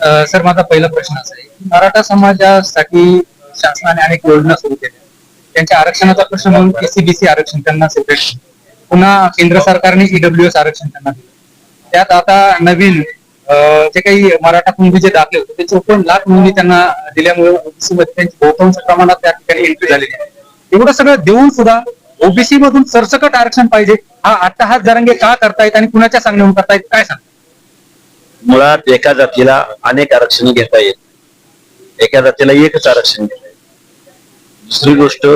Sir माझा पहिला प्रश्न असा आहे मराठा समाजासाठी शासनाने अनेक योजना सुरू केल्या. त्यांच्या आरक्षणाचा प्रश्न म्हणून एसीबीसी आरक्षण त्यांना सेपरेट पुन्हा केंद्र सरकारने ईडब्ल्यू एस आरक्षण त्यांना दिलं. त्यात आता नवीन जे काही मराठा कुणबी जे दाखले होते ते चोपन्न लाख नोंदी त्यांना दिल्यामुळे ओबीसी मध्ये त्यांची बहुतांश प्रमाणात त्या ठिकाणी एंट्री झालेली आहे. एवढं सगळं देऊन सुद्धा ओबीसी मधून सरसकट आरक्षण पाहिजे. हा आता हात जरंगे का करतायत आणि कुणाच्या सांगण्याहून करतायत काय सांगतो? मुळात एका जातीला अनेक आरक्षण घेता येत एका जातीला एकच आरक्षण घेता येत दुसरी गोष्ट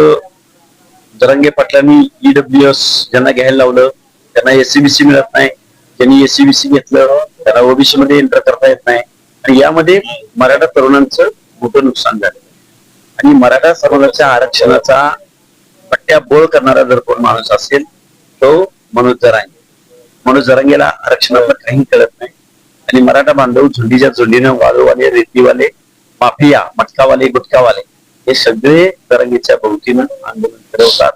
दरंगे पाटलांनी ईडब्ल्यू एस ज्यांना घ्यायला लावलं त्यांना एससीबीसी मिळत नाही. त्यांनी एससीबीसी घेतलं त्यांना ओबीसी मध्ये एंटर करता येत नाही. आणि यामध्ये मराठा तरुणांचं मोठं नुकसान झालं. आणि मराठा समाजाच्या आरक्षणाचा पट्ट्या बोळ करणारा जर कोण माणूस असेल तो मनोज जरांगे. मनोज जरांगेला आरक्षणातलं काही कळत नाही. आणि मराठा बांधव झुंडीच्या झुंडीनं वाळूवाले रेतीवाले माफिया मटकावाले गुटकावाले हे सगळे तरंगीच्या भोवतीनं आंदोलन फिरवतात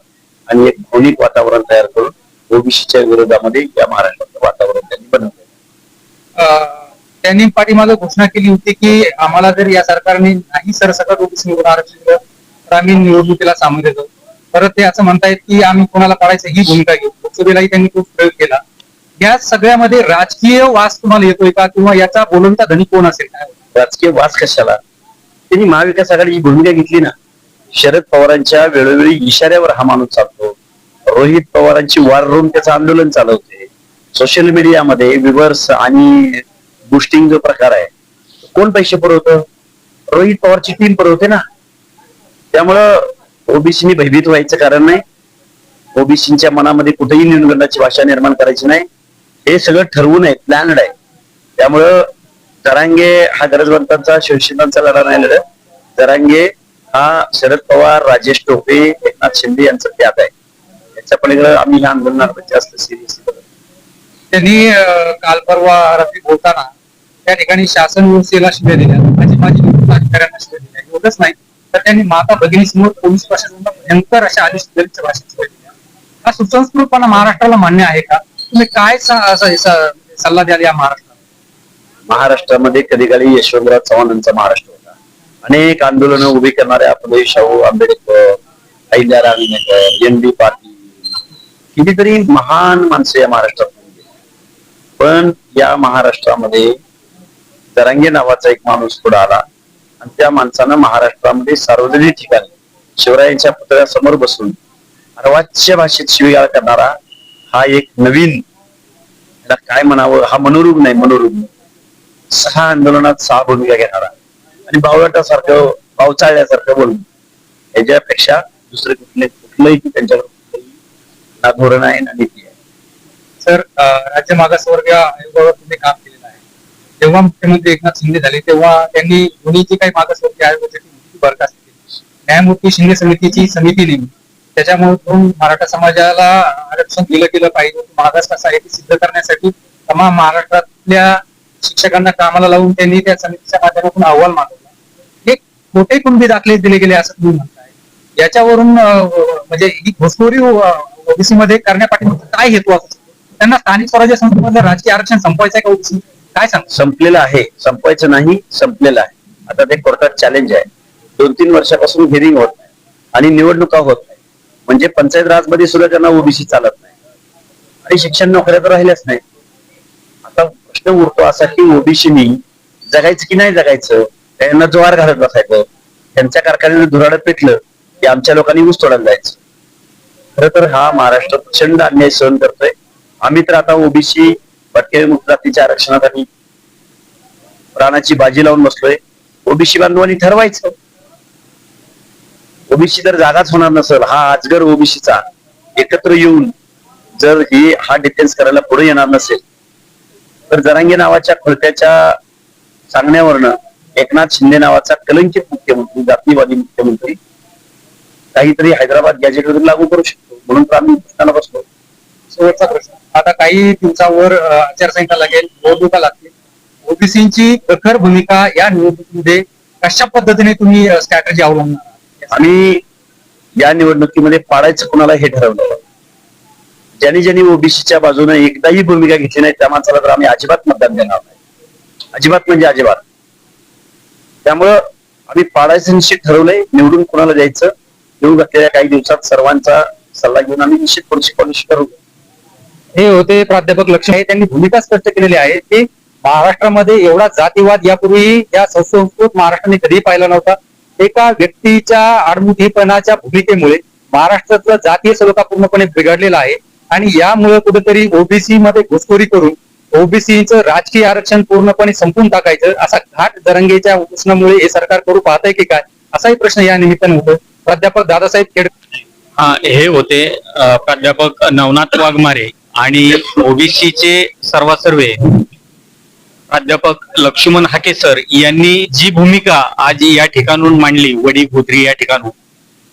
आणि एक भौनिक वातावरण तयार करून ओबीसीच्या विरोधामध्ये या महाराष्ट्राचं वातावरण त्यांनी बनवलं त्यांनी पाठीमागे घोषणा केली होती की आम्हाला जर या सरकारने नाही सरसकट ओबीसी निवडून आरक्षण दिलं तर आम्ही निवडणुकीला सामोरे जाऊ. परत ते असं म्हणतायत की आम्ही कोणाला पाडायचं ही भूमिका घेऊ. लोकसभेलाही त्यांनी खूप प्रयोग केला. या सगळ्यामध्ये राजकीय वास तुम्हाला येतोय का? किंवा याचा बोलवता धनी कोण असेल? काय राजकीय वास कशाला? त्यांनी महाविकास आघाडी भूमिका घेतली ना. शरद पवारांच्या वेळोवेळी इशाऱ्यावर हा माणूस चालतो. रोहित पवारांची वार रोवून त्याचं आंदोलन चालवते. सोशल मीडियामध्ये विवर्स आणि बुस्टिंग जो प्रकार आहे कोण पैसे पुरवतं? रोहित पवारची टीम पुरवते ना. त्यामुळं ओबीसीनी भयभीत व्हायचं कारण नाही. ओबीसीच्या मनामध्ये कुठेही न्यूनगंडाची भाषा निर्माण करायची नाही. हे सगळं ठरवून आहे प्लॅनड आहे. त्यामुळं जरांगे हा गरजवंतांचा शिवसेनांचा लढा नाही लढत. जरांगे हा शरद पवार राजेश टोपे एकनाथ शिंदे यांचं त्यात आहे. त्याच्या पलीकडे आम्ही ह्या आंदोलनावर जास्त सिरियस त्यांनी काल परवा रात्री बोलताना त्या ठिकाणी शासन व्यवस्थेला शिव्या दिल्या. माझी माझी अधिकाऱ्यांना शिव्या दिल्या. एवढंच नाही तर त्यांनी माता भगिनीसमोर पोलीस प्रशासनाला भयंकर अशा आदेश दलितच्या भाषेत शिव्या दिल्या. हा सुसंस्कृतपणा महाराष्ट्राला मान्य आहे का? तुम्ही काय असा सल्ला द्याल या महाराष्ट्राला? महाराष्ट्रामध्ये कधी कधी यशवंतराव चव्हाणांचा महाराष्ट्र होता. अनेक आंदोलनं उभी करणारे आपले शाहू आंबेडकर अहिल्या रांगणेकर एन डी पाटील कितीतरी महान माणसं या महाराष्ट्रात पण या महाराष्ट्रामध्ये तरंगे नावाचा एक माणूस पुढे आला आणि त्या माणसानं महाराष्ट्रामध्ये सार्वजनिक ठिकाणी शिवरायांच्या पुतळ्यासमोर बसून अर्वाच्य भाषेत शिवीगाळ करणारा हा एक नवीन काय म्हणावं? हा मनोरुग्ण आहे मनोरुग्ण सहा आंदोलनात सहा भूमिका घेणारा. आणि बावळटासारखं पावचाळल्यासारखं बोलून याच्यापेक्षा दुसरं कुठले कुठलंही त्यांच्याकडे ना धोरण आहे ना नीती आहे. सर राज्य मागासवर्ग आयोगावर तुम्ही काम केलेलं आहे. जेव्हा मुख्यमंत्री एकनाथ शिंदे झाले तेव्हा त्यांनी दोन्ही जी काही मागासवर्गीय आयोगाची बरखास्त केली. न्यायमूर्ती शिंदे समितीची समिती नेमली. त्याच्यामधून मराठा समाजाला आरक्षण दिलं गेलं पाहिजे. मागास कसा आहे ते सिद्ध करण्यासाठी तमाम महाराष्ट्रातल्या शिक्षकांना कामाला लावून त्यांनी त्या समितीच्या माध्यमातून अहवाल मागवला. हे खोटे कुणबी दाखले दिले गेले असं तुम्ही म्हणताय. याच्यावरून म्हणजे ही घुसखोरी ओबीसी मध्ये करण्यापाठी काय हेतू असू शकतो? त्यांना स्थानिक स्वराज्य संस्थेमध्ये राजकीय आरक्षण संपवायचं आहे का ओबीसी? काय सांग संपलेलं आहे. संपवायचं नाही संपलेलं आहे. आता ते कोर्टात चॅलेंज आहे. दोन तीन वर्षापासून हिरिंग होत नाही आणि निवडणुका होत नाही. म्हणजे पंचायत राजमध्ये सुद्धा त्यांना ओबीसी चालत नाही. आणि शिक्षण नोकऱ्या तर राहिल्याच नाही आता प्रश्न उरतो असा की ओबीसीनी जगायचं की नाही जगायचं? त्यांना जोहार घालत बसायचं. त्यांच्या कारखान्याने धुराडं पेटलं की आमच्या लोकांनी ऊस तोडायला जायचं. खर तर हा महाराष्ट्र प्रचंड अन्याय सहन करतोय. आम्ही तर आता ओबीसी भटके मुक्त जातीच्या आरक्षणासाठी प्राणाची बाजी लावून बसलोय. ओबीसी बांधवांनी ठरवायचं. ओबीसी जर जागाच होणार नसेल हा आजगर ओबीसीचा. एकत्र येऊन जर ही हा डिफेन्स करायला पुढे येणार नसेल तर जरांगे नावाच्या खोलत्याच्या सांगण्यावरनं एकनाथ शिंदे नावाचा कलंकित मुख्यमंत्री जातीवादी मुख्यमंत्री काहीतरी हैदराबाद गॅजेटवर लागू करू शकतो म्हणून तर आम्ही प्रश्नाला बसलो. शेवटचा प्रश्न आता काही दिवसावर आचारसंहिता लागेल निवडणुका लागतील. ओबीसीची प्रखर भूमिका या निवडणुकीमध्ये कशा पद्धतीने तुम्ही स्ट्रॅटर्जी अवलंबणार? आम्ही या निवडणुकीमध्ये पाडायचं कुणाला हे ठरवलं ज्यांनी ज्यांनी ओबीसीच्या बाजूने एकदाही भूमिका घेतली नाही त्या माणसाला तर आम्ही अजिबात मतदान देणार नाही. अजिबात म्हणजे अजिबात. त्यामुळं आम्ही पाडायचं निश्चित ठरवलंय निवडून कुणाला द्यायचं येऊ घातलेल्या काही दिवसात सर्वांचा सल्ला घेऊन आम्ही निश्चित पुढची पॉलिसी करू. हे होते प्राध्यापक लक्ष. आहे त्यांनी भूमिका स्पष्ट केलेली आहे की महाराष्ट्रामध्ये एवढा जातीवाद यापूर्वी या संस्कृत महाराष्ट्राने कधीही पाहिला नव्हता. एका व्यक्तीच्या आडमुठीपणाच्या भूमिकेमुळे महाराष्ट्रातलं जातीय सलोखा पूर्णपणे बिघडलेला आहे. आणि यामुळे कुठेतरी ओबीसी मध्ये घुसखोरी करून ओबीसीचं राजकीय आरक्षण पूर्णपणे संपून टाकायचं असा घाट दरंगेच्या उपोषणामुळे हे सरकार करू पाहत आहे की काय असाही प्रश्न या निमित्ताने होतो प्राध्यापक दादासाहेब खेड हा हे होते प्राध्यापक नवनाथ वाघमारे आणि ओबीसीचे सर्वासर्वे प्राध्यापक लक्ष्मण हाके सर यांनी जी भूमिका आज या ठिकाणून मांडली वडी गुदरी या ठिकाणून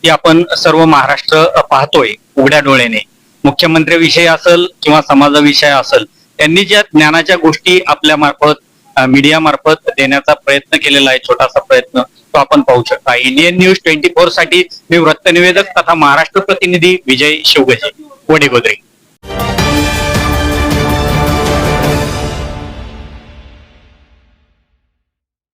ती आपण सर्व महाराष्ट्र पाहतोय उघड्या डोळ्याने. मुख्यमंत्री विषय असेल किंवा समाजाविषय असेल त्यांनी ज्या ज्ञानाच्या गोष्टी आपल्या मार्फत मीडिया मार्फत देण्याचा प्रयत्न केलेला आहे छोटासा प्रयत्न तो आपण पाहू शकता. इंडियन न्यूज ट्वेंटी फोरसाठी मी वृत्तनिवेदक तथा महाराष्ट्र प्रतिनिधी विजय शिवगजे वडेगोद्रे